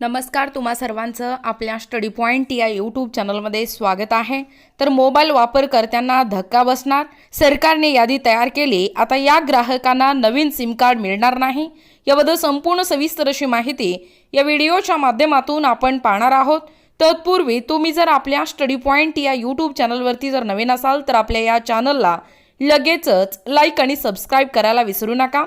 नमस्कार तुम्हा सर्वांचं आपल्या स्टडी पॉईंट या यूट्यूब चॅनलमध्ये स्वागत आहे. तर मोबाईल वापरकर्त्यांना धक्का बसणार सरकारने यादी तयार केली आता या ग्राहकांना नवीन सिम कार्ड मिळणार नाही. याबद्दल संपूर्ण सविस्तर अशी माहिती या व्हिडिओच्या माध्यमातून आपण पाहणार आहोत. तत्पूर्वी तुम्ही जर आपल्या स्टडी पॉईंट या यूट्यूब चॅनलवरती जर नवीन असाल तर आपल्या या चॅनलला लगेचच लाईक आणि सबस्क्राईब करायला विसरू नका.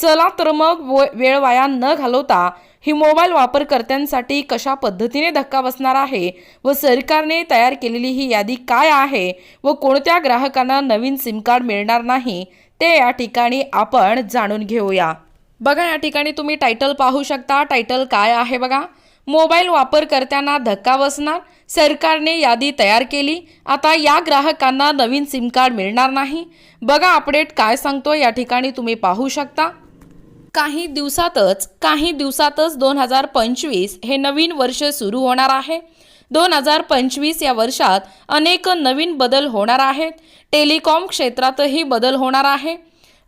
चला तर मग व- वेळ वाया न घालवता ही मोबाईल वापरकर्त्यांसाठी कशा पद्धतीने धक्का बसणार आहे व सरकारने तयार केलेली ही यादी काय आहे व कोणत्या ग्राहकांना नवीन सिम कार्ड मिळणार नाही ते या ठिकाणी आपण जाणून घेऊया. बघा या ठिकाणी तुम्ही टायटल पाहू शकता. टायटल काय आहे बघा? मोबाईल वापरकर्त्यांना धक्का बसणार. सरकारने यादी तयार केली. आता या ग्राहकांना नवीन सिम कार्ड मिळणार नाही. बघा अपडेट काय सांगतो या ठिकाणी तुम्ही पाहू शकता. काही दिवसातच काही दिवसातच दोन हजार पंचवीस हे नवीन वर्ष सुरू होणार आहे. दोन हजार पंचवीस या वर्षात अनेक नवीन बदल होणार आहेत. टेलिकॉम क्षेत्रातही बदल होणार आहे.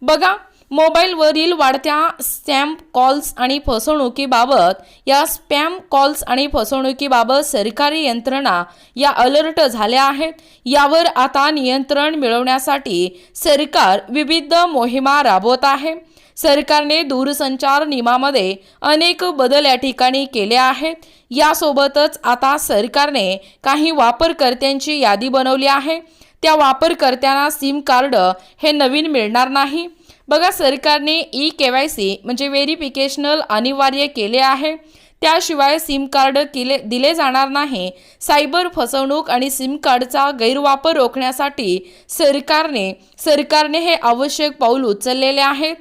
बघा मोबाईलवरील वाढत्या स्पॅम कॉल्स आणि फसवणुकीबाबत या स्पॅम कॉल्स आणि फसवणुकीबाबत सरकारी यंत्रणा या अलर्ट झाल्या आहेत. यावर आता नियंत्रण मिळवण्यासाठी सरकार विविध मोहिमा राबवत आहे. सरकारने दूरसंचार नियमामध्ये अनेक बदल या ठिकाणी केले आहेत. यासोबतच आता सरकारने काही वापरकर्त्यांची यादी बनवली आहे. त्या वापरकर्त्यांना सिम कार्ड हे नवीन मिळणार नाही. बघा सरकारने ई के वाय सी म्हणजे व्हेरिफिकेशनल अनिवार्य केले आहे. त्याशिवाय सिम कार्ड केले दिले जाणार नाही. सायबर फसवणूक आणि सिम कार्डचा गैरवापर रोखण्यासाठी सरकारने सरकारने हे आवश्यक पाऊल उचललेले आहे.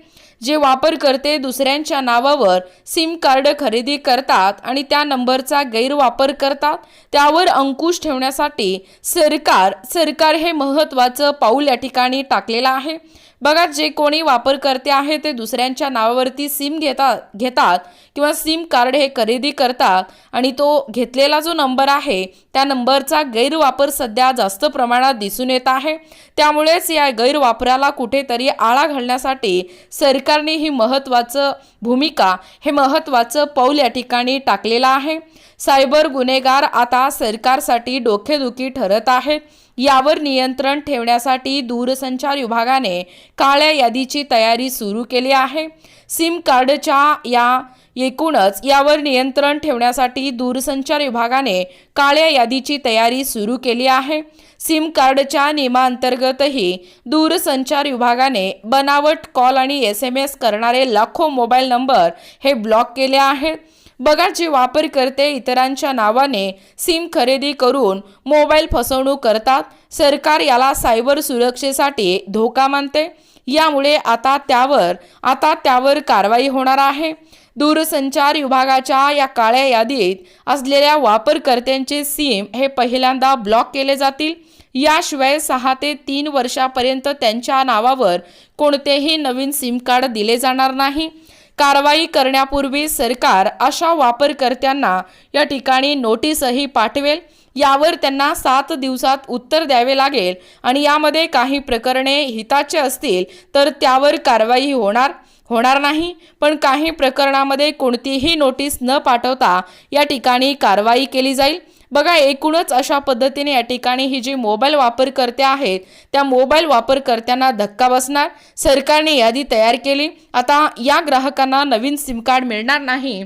जे वापरकर्ते दुसऱ्यांच्या नावावर सिम कार्ड खरेदी करतात आणि त्या नंबरचा गैरवापर करतात त्यावर अंकुश ठेवण्यासाठी सरकार सरकार हे महत्त्वाचं पाऊल या ठिकाणी टाकलेलं आहे. बघा जे कोणी वापरकर्ते आहे ते दुसऱ्यांच्या नावावरती सिम घेतात घेतात किंवा सिम कार्ड हे खरेदी करतात आणि तो घेतलेला जो नंबर आहे त्या नंबरचा गैरवापर सध्या जास्त प्रमाणात दिसून येत आहे. त्यामुळेच या गैरवापराला कुठेतरी आळा घालण्यासाठी सरकार सरकारने ही महत्त्वाचं भूमिका हे महत्त्वाचं पाऊल या ठिकाणी टाकलेलं आहे. सायबर गुन्हेगार आता सरकारसाठी डोकेदुखी ठरत आहेत यावर नियंत्रण ठेवण्यासाठी दूरसंचार विभागाने काळ्या यादीची तयारी सुरू केली आहे. सिम कार्डच्या या एकूणच यावर नियंत्रण ठेवण्यासाठी दूरसंचार विभागाने काळ्या यादीची तयारी सुरू केली आहे. सिम कार्डच्या नियमांतर्गतही दूरसंचार विभागाने बनावट कॉल आणि एस एम एस करणारे लाखो मोबाईल नंबर हे ब्लॉक केले आहेत बघा जे वापरकर्ते इतरांच्या नावाने सिम खरेदी करून मोबाईल फसवणूक करतात सरकार याला सायबर सुरक्षेसाठी धोका मानते. यामुळे आता त्यावर आता त्यावर कारवाई होणार आहे. दूरसंचार विभागाच्या या काळ्या यादीत असलेल्या वापरकर्त्यांचे सिम हे पहिल्यांदा ब्लॉक केले जातील. याशिवाय सहा ते तीन वर्षापर्यंत त्यांच्या नावावर कोणतेही नवीन सिम कार्ड दिले जाणार नाही. कारवाई करण्यापूर्वी सरकार अशा वापरकर्त्यांना या ठिकाणी नोटीसही पाठवेल. यावर त्यांना सात दिवसात उत्तर द्यावे लागेल आणि यामध्ये काही प्रकरणे हिताचे असतील तर त्यावर कारवाई होणार. होणार नाही. पण काही प्रकरणामध्ये कोणतीही नोटीस न पाठवता या ठिकाणी कारवाई केली जाईल. बघा एकूणच अशा पद्धतीने या ठिकाणी ही जी मोबाईल वापरकर्ते आहेत त्या मोबाईल वापरकर्त्यांना धक्का बसणार. सरकारने यादी तयार केली. आता या ग्राहकांना नवीन सिम कार्ड मिळणार नाही.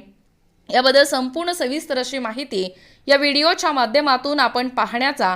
याबद्दल संपूर्ण सविस्तर अशी माहिती या व्हिडिओच्या माध्यमातून आपण पाहण्याचा